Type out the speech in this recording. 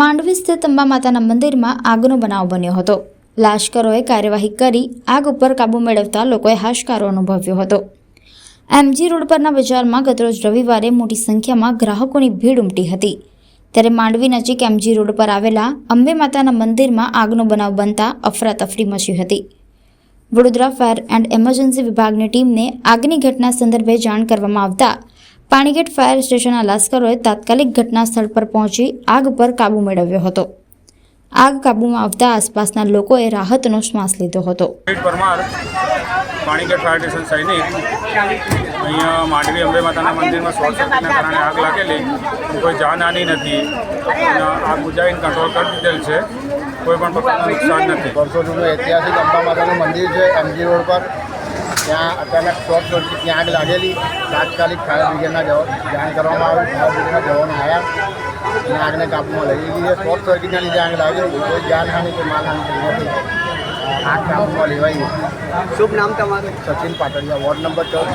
માંડવી સ્થિત અંબા માતાના મંદિરમાં આગનો બનાવ બન્યો હતો. લાશ્કરોએ કાર્યવાહી કરી આગ ઉપર કાબૂ મેળવતા લોકોએ હાશકારો અનુભવ્યો હતો. એમજી રોડ પરના બજારમાં ગતરોજ રવિવારે મોટી સંખ્યામાં ગ્રાહકોની ભીડ ઉમટી હતી. ત્યારે માંડવી નજીક એમજી રોડ પર આવેલા અંબે માતાના મંદિરમાં આગનો બનાવ બનતા અફરાતફરી મચી હતી. વડોદરા ફાયર એન્ડ એમરજન્સી વિભાગની ટીમને આગની ઘટના સંદર્ભે જાણ કરવામાં આવતા પાણીગેટ ફાયર સ્ટેશનના લાશ્કરોએ તાત્કાલિક ઘટના સ્થળ પર પહોંચી આગ પર કાબૂ મેળવ્યો હતો. આગ કાબૂમાં આવતા આસપાસના લોકોએ રાહતનો શ્વાસ લીધો હતો. પરમાર ફાયર સ્ટેશન સૈનિક અહીંયા માંડવી અંબે માતાના મંદિરમાં શોર્ટ સર્કિટના કારણે આગ લાગેલી. કોઈ જાનહાની નથી. અને આગ બુઝાવીને કંટ્રોલ કરી દીધેલ છે. કોઈ પણ પ્રકારનું નુકસાન નથી. વર્ષો જૂનું ઐતિહાસિક અંબા માતાનું મંદિર છે એમજી રોડ પર. ત્યાં અચાનક શોર્ટ સર્કિટ ત્યાં આગ લાગેલી. તાત્કાલિક ફાયર બ્રિગેડના જવા જાણ કરવામાં આવી. ફાયર બ્રિગેડના જવાનો આવ્યા અને આગને કાબૂમાં લઈ લીધી છે. શોર્ટ સર્કિટના લીધે આગ લાગેલી કોઈ જાનહાની કોઈ માનહાની થઈ નથી. આગ કાબૂમાં લેવાયું શુભ નામ તમારું? સચિન પાટડિયા વોર્ડ નંબર ચૌદ